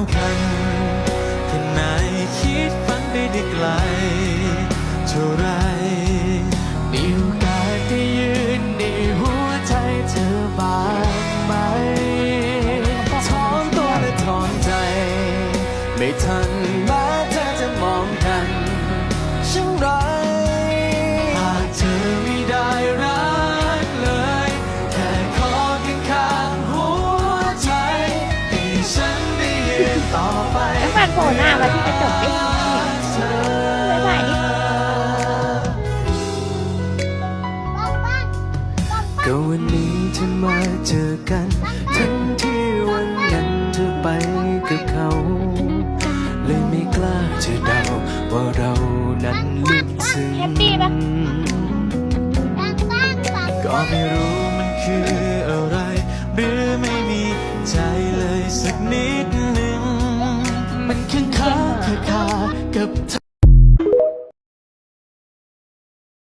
ำคัญแค่ไหนคิดฝันไปได้ไกล เท่าไรมีโอกาสได้ยืนในหัวใจเธอบางไหมถอนตัวและถอนใจ ไม่ทันบ้า โผล่หน้ามาที่กระจกดิเธอไม่ไหวดิก็วันนี้ที่มาเจอกัน ทั้งที่วันนั้นเธอไปกับเขา เลยไม่กล้าจะเดาว่าเรานั้นลึกซึ้งแฮปปี้ปะก็ไม่รู้มันคืออะไร หรือไม่มีใจเลยสักนิดหนึ่ง มันค้างคาคากับเธอ